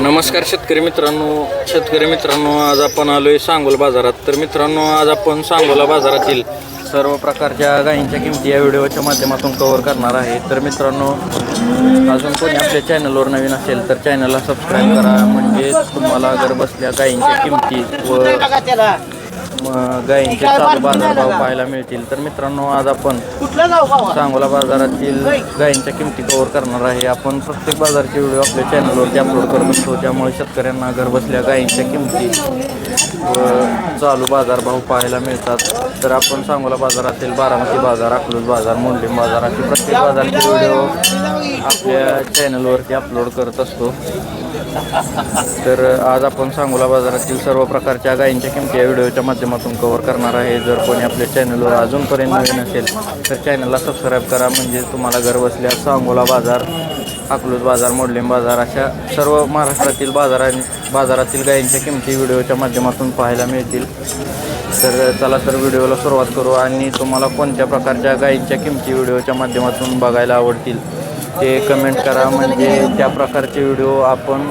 नमस्कार शेतकरी मित्रांनो. शेतकरी मित्रांनो आज आपण आलोय सांगोला बाजारात. तर मित्रांनो आज आपण सांगोला बाजारातील सर्व प्रकारच्या गायींच्या किमती या व्हिडिओच्या माध्यमातून कव्हर करणार आहे. तर मित्रांनो अजून कोणी आपल्या चॅनलवर नवीन असेल तर चॅनलला सबस्क्राईब करा. म्हणजे तुम्हाला घर बसल्या गायींच्या किमती व गायींचे चालू बाजारभाव पाहायला मिळतील. तर मित्रांनो आज आपण सांगोला बाजारातील गायींच्या किमती कव्हर करणार आहे. आपण प्रत्येक बाजारचे व्हिडिओ आपल्या चॅनलवरती अपलोड करत असतो. त्यामुळे शेतकऱ्यांना घरबसल्या गायींच्या किमती व चालू बाजारभाव पाहायला मिळतात. तर आपण सांगोला बाजारातील बारामती बाजार अकलूज बाजार मोंडलिम बाजार असे प्रत्येक बाजारचे व्हिडिओ आपल्या चॅनलवरती अपलोड करत असतो. तर आज आपण सांगोला बाजारातील सर्व प्रकारच्या गायींच्या किमती या व्हिडिओच्या माध्यमातून कवर करणार आहे. जर कोणी आपल्या चॅनलवर अजूनपर्यंत नवीन असेल तर चॅनलला सबस्क्राईब करा. म्हणजे तुम्हाला घर बसल्या सांगोला बाजार अकलूज बाजार मोडलिम बाजार अशा सर्व महाराष्ट्रातील बाजारा बाजारातील गायींच्या किमती व्हिडिओच्या माध्यमातून पाहायला मिळतील. तर चला तर व्हिडिओला सुरुवात करू आणि तुम्हाला कोणत्या प्रकारच्या गायींच्या किमती व्हिडिओच्या माध्यमातून बघायला आवडतील ते कमेंट करा. म्हणजे त्या प्रकारचे व्हिडिओ आपण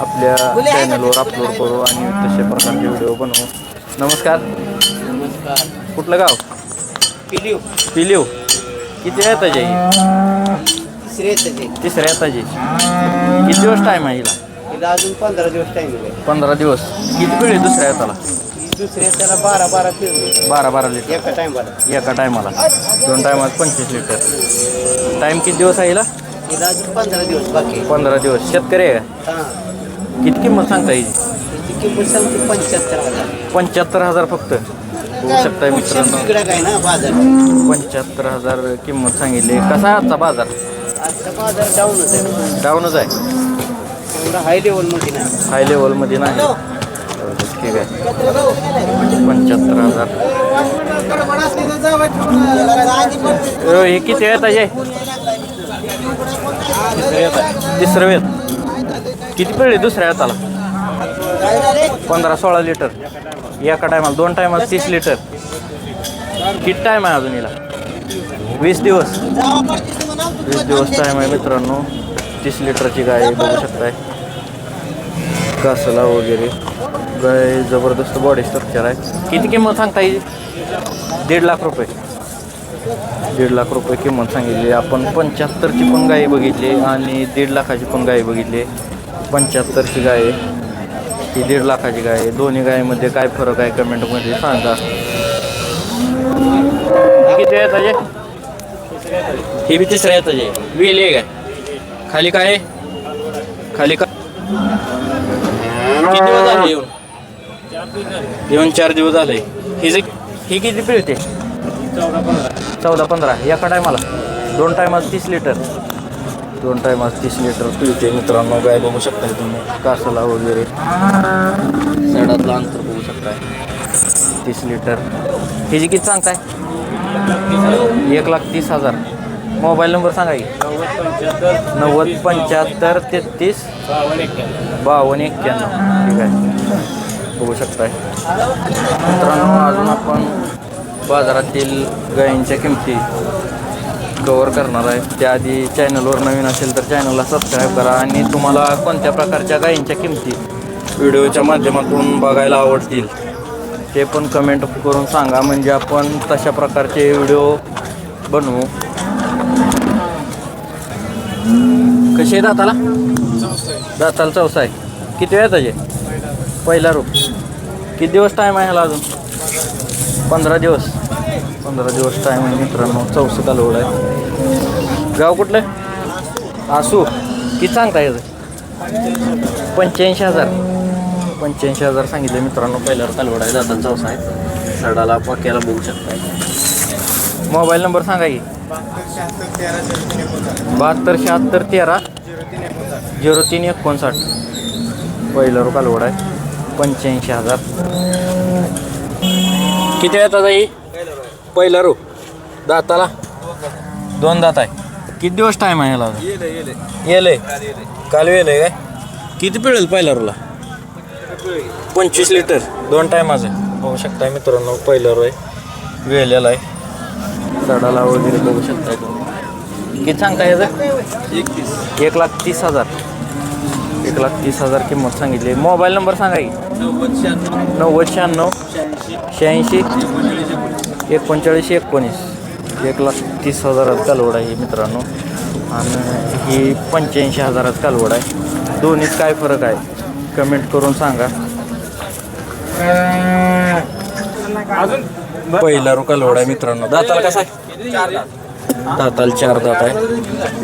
आपल्या चॅनलवर अपलोड करू आणि तसे प्रकारचे व्हिडिओ बनवू. नमस्कार. कुठलं गाव? पिलीव. पिलीव. किती येताचे तिसरे येतं ते तिसऱ्या येताचे किती दिवस टाईम आहे हिला? तिला अजून पंधरा दिवस टाइम आहे. पंधरा दिवस. किती पिढी दुसऱ्या येताला? दुसऱ्या त्याला बारा बारा फिरलो बारा बारा लिटर एका टाइमला एका टायमाला दोन टायमात पंचवीस लिटर टाईम किती दिवस आहे हिला? तिला अजून पंधरा दिवस बाकी आहे. पंधरा दिवस. शेतकरी आहे का? हा. किती किंमत सांगता येईल? त्याची किंमत सांगते पंच्याहत्तर हजार. पंच्याहत्तर हजार फक्त? होऊ शकताय मित्रांनो. ना बाजार. पंच्याहत्तर हजार किंमत सांगितली. कसा आहे आजचा बाजार? आजचा बाजार डाऊनच आहे. डाऊनच आहे? एवढा हाय लेवलमध्ये ना हाय लेवलमध्ये नाही. ठीक आहे. पंच्याहत्तर हजार. अ, हे किती येत आहे? तिसरं वेत किती पिळले दुसऱ्या हाताला? पंधरा सोळा लिटर एका टायमाला दोन टायमाला तीस लिटर किती टाईम आहे अजून हिला? वीस दिवस. वीस दिवस टाईम आहे मित्रांनो. तीस लिटरची गाय बघू शकताय. कासला वगैरे. गाय जबरदस्त बॉडी स्ट्रक्चर आहे. किती किंमत सांगता येईल दीड लाख रुपये. दीड लाख रुपये किंमत सांगितली. आपण पंच्याहत्तरची पण गाय बघितली आणि दीड लाखाची पण गाय बघितली. पंच्याहत्तरची गाय आहे. ही दीड लाखाची गाय आहे. दोन्ही गायमध्ये काय फरक आहे कमेंटमध्ये सांगा. हे किती आहे ही बी तिसऱ्या येत आहे वेल आहे. काय खाली काय आहे? खाली का किती दिवस झाले येऊन? येऊन चार दिवस झाले. ही जे ही किती पिळते? चौदा पंधरा. एका टायमाला दोन टायमाला तीस लिटर दोन टायमाला तीस लिटर पिळते मित्रांनो गाय बघू शकताय तुम्ही. कासाला वगैरे. सडातलं अंतर बघू शकताय. तीस लिटर ह्याची जी किती सांगताय? एक लाख तीस हजार. मोबाईल नंबर सांगा की. नव्वद पंच्याहत्तर तेहतीस बावन्न एक्क्याण्णव. ठीक आहे. बघू शकताय. मित्रांनो अजून आपण बाजारातील गायींच्या किमती कवर करणार आहे. त्याआधी चॅनलवर नवीन असेल तर चॅनलला सबस्क्राईब करा आणि तुम्हाला कोणत्या प्रकारच्या गायींच्या किमती व्हिडिओच्या माध्यमातून बघायला आवडतील ते पण कमेंट करून सांगा. म्हणजे आपण तशा प्रकारचे व्हिडिओ बनवू. कसे दाताला? दाताला चौसा आहे. किती वेळ त्याचे पहिला रूप किती दिवस टाईम आहे ह्याला अजून? पंधरा दिवस. पंधरा दिवस टाईम आहे मित्रांनो. चौसं कालवड आहे गाव कुठलं? आसू. किती सांगता याचं? पंच्याऐंशी हजार. पंच्याऐंशी हजार सांगितले मित्रांनो. पहिल्यावर कालवडा आहे दाताला चौसा आहे. सडाला पक्याला बघू शकताय. मोबाईल नंबर सांगा की. बहात्तर शहात्तर तेरा. झिरो तीन एकोणसाठ. पहिलं कालवड आहे पंच्याऐंशी हजार. किती येतात जाई पहिला रो दाताला? दोन दात आहे. किती दिवस टाईम आहे याला? येले काल वेल काय? किती पिळेल पहिला रोला पंचवीस लिटर दोन टायमाचं बघू शकताय मित्रांनो पहिला रो आहे. वेलेला आहे. सडाला वगैरे बघू शकताय तुम्ही. किती सांगता याचं? एकतीस. एक लाख तीस हजार. एक लाख तीस हजार किंमत सांगितली. मोबाईल नंबर सांगा की. नव्वद शहाण्णव. शहाऐंशी. एकोणचाळीस एकोणीस. एक लाख तीस हजारात कालवड आहे मित्रांनो. आणि ही पंच्याऐंशी हजारात कालवड आहे. दोन्हीत काय फरक आहे? कमेंट करून सांगा. पहिला रो कालवड आहे मित्रांनो. दाताला कसा आहे? दाताला चार दात आहे.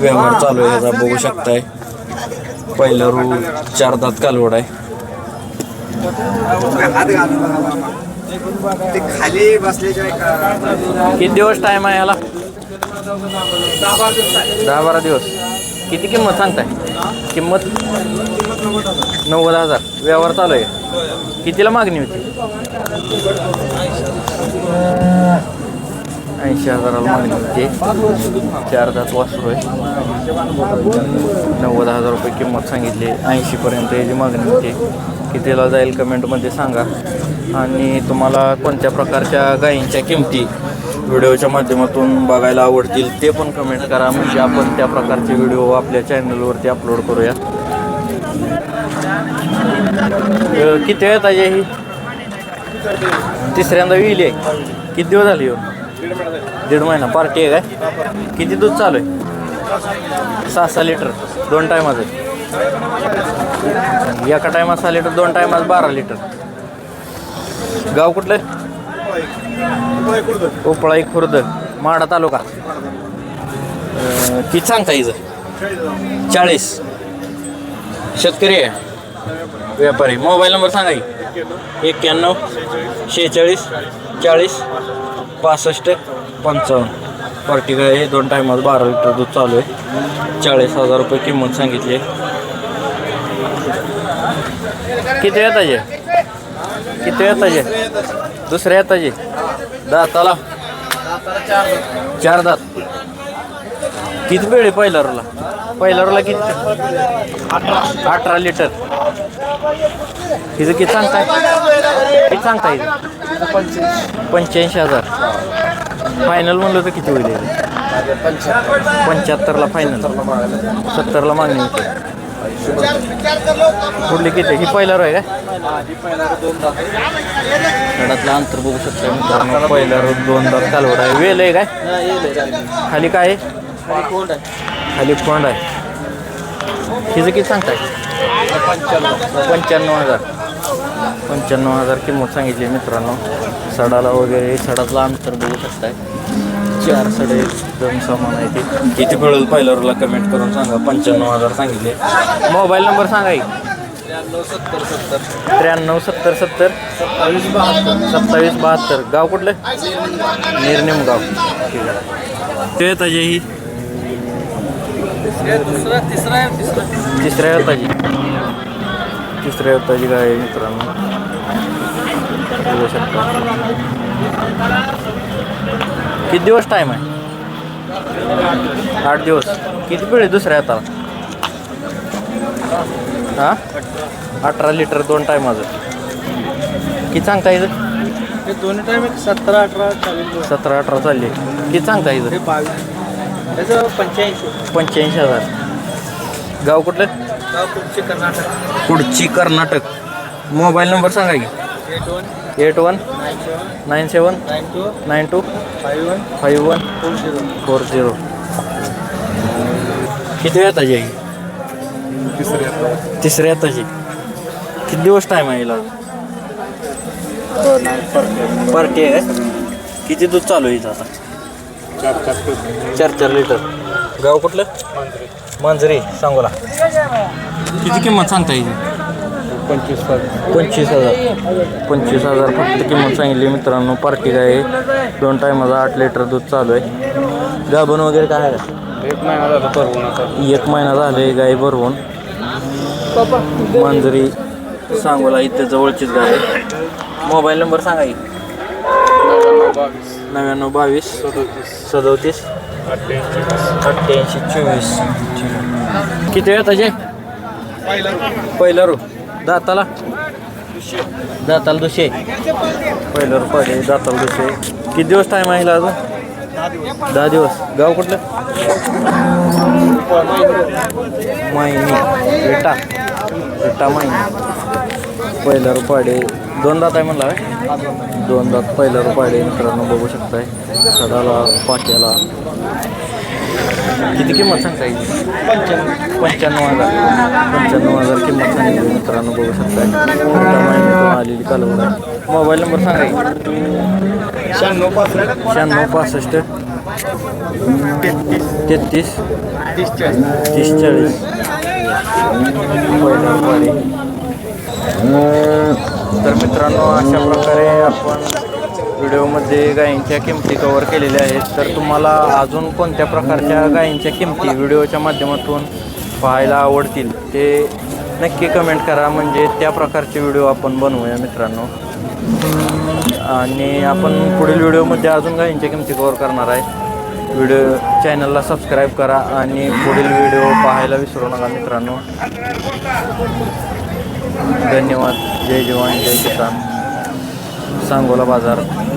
व्यवहार चालू आहे याचा बघू शकताय. पहिला रू चार दात कालवड आहे. खाली बसल्याशिवाय किती दिवस टाइम आहे याला? दहा बारा दिवस. किती किंमत सांगताय? किंमत? नव्वद हजार. व्यवहार चालू आहे. कितीला मागणी होती? ऐंशी हजाराला मागणी होती. चार तास वासरू आहे नव्वद हजार रुपये किंमत सांगितली. ऐंशीपर्यंत याची मागणी होती. कितीला जाईल कमेंटमध्ये सांगा. आणि तुम्हाला कोणत्या प्रकारच्या गायींच्या किमती व्हिडिओच्या माध्यमातून बघायला आवडतील ते पण कमेंट करा. म्हणजे आपण त्या प्रकारचे व्हिडिओ आपल्या चॅनलवरती अपलोड करूया. किती वेळ ताजी ही? तिसऱ्यांदा येईल आहे किती दिवस झाले येऊन? दीड महिना पार्टी आहे काय? किती दूध चालू आहे? सहा सहा लिटर दोन टायमाचं एका टायमात सहा लिटर दोन टायमात बारा लिटर. गाव कुठलं उपळाई खुर्द माडा तालुका. किती सांगता हिचं? चाळीस. शेतकरी आहे? व्यापारी. मोबाईल नंबर सांगा एक्क्याण्णव शेहेचाळीस चाळीस. पासष्ट पंचावन्न. पार्टी गाय दोन टायमात बारा लिटर दूध चालू आहे. चाळीस हजार रुपये किंमत सांगितली आहे. किती येताचे किती येताचे दुसऱ्या येताचे दाताला? चार दात. किती वेळ आहे पहिल्या रोला किती? अठरा. अठरा लिटर. हिचं किती सांगताय? किती सांगताय? पंच्याऐंशी हजार. फायनल म्हणलं तर किती होईल पंच्याहत्तरला फायनल सत्तरला मागणी होते. पुढली किती? ही पहिला आहे का? गडातलं अंतर बघू शकता मित्रांनो पहिला दोन दात कालवड आहे. वेल आहे काय? खाली काय आहे? खाली कोंड आहे. हिचं किती सांगताय? पंच्याण्णव हजार. पंच्याण्णव हजार किंमत सांगितली मित्रांनो. सडाला वगैरे सडातलं अंतर बघू शकताय. चार सडे एकदम समान आहे ते. किती मिळेल पहिल्या रोला कमेंट करून सांगा. पंच्याण्णव हजार सांगितले. मोबाईल नंबर सांगा की. त्र्याण्णव सत्तर सत्तर. सत्तावीस बहात्तर. गाव कुठलं? निर्निम गाव. ठीक आहे. ते ताजे ही. तिसऱ्या ताजी गाय आहे मित्रांनो. बघू शकता. किती दिवस टाईम आहे? आठ दिवस. किती पिढी दुसऱ्या हाताला? हां? अठरा लिटर दोन टायमाचं किती सांगता हे दोन्ही टाइम एक सतरा अठरा चाळीस सतरा अठरा चालली. किती सांगता हे त्याचं पंच्याऐंशी. पंच्याऐंशी हजार. गाव कुठलं? गाव कर्नाटक? पुढची कर्नाटक? मोबाईल नंबर सांगा की. Eight one. Eight one. Nine seven. Nine seven. Nine two. Nine two. Five one. Five one. Four zero. Four zero. किती वेळ ताजी आहे तिसऱ्या ताजी किती दिवस टाईम आहे हिला? आहे. काय? किती दूध चालू आहे हिचं आता? चार चार लिटर गाव कुठलं? मांजरी सांगोला. किती किंमत सांगता येईल? पंचवीस पंचवीस हजार. पंचवीस हजार फक्त किंमत सांगितली मित्रांनो. पार्टी काय आहे? दोन टायमाचं आठ लिटर दूध चालू आहे. गाभण वगैरे काय आहे? का? एक महिना झाला परवून आता. एक महिना झाले गाय भरवून. मांजरी सांगोला इथे जवळचीच गाय आहे. मोबाईल नंबर सांगा की. नव्याण्णव बावीस. सदोतीस सदोतीस. अठ्ठ्याऐंशी चोवीस किती वेळ त्याचे पहिलं रू. दाताला? दाताला दुशे पहिलं रू पहिले दाताला दुशे किती दिवस टाईम आहे अजून? दहा दिवस. गाव कुठलं? मायनी. बेटा गट्टा माहिती पहिला रुपाडे दोन दात आहे म्हणला होय? दोन दात पहिला रुपाडे मित्रांनो बघू शकताय. सडाला पाट्याला. किती किंमत सांगता येईल पंच्याण्णव हजार. पंच्याण्णव हजार किंमत सांगितली मित्रांनो बघू शकताय. आलेली कालवड. मोबाईल नंबर सांगा. शहाण्णव पासष्ट. शहाण्णव पासष्ट. तेहतीस. तीस चाळीस. तीस चाळीस. पहिला तर मित्रांनो अशा प्रकारे आपण व्हिडिओमध्ये गायींच्या किमती कवर केलेल्या आहेत. तर तुम्हाला अजून कोणत्या प्रकारच्या गायींच्या किमती व्हिडिओच्या माध्यमातून पाहायला आवडतील ते नक्की कमेंट करा. म्हणजे त्या प्रकारचे व्हिडिओ आपण बनवूया मित्रांनो. आणि आपण पुढील व्हिडिओमध्ये अजून गायींच्या किमती कवर करणार आहे. व्हिडिओ चॅनलला सबस्क्राईब करा आणि पुढील व्हिडिओ पाहायला विसरू नका मित्रांनो. धन्यवाद. जय जवान जय किसान. सांगोला बाजार.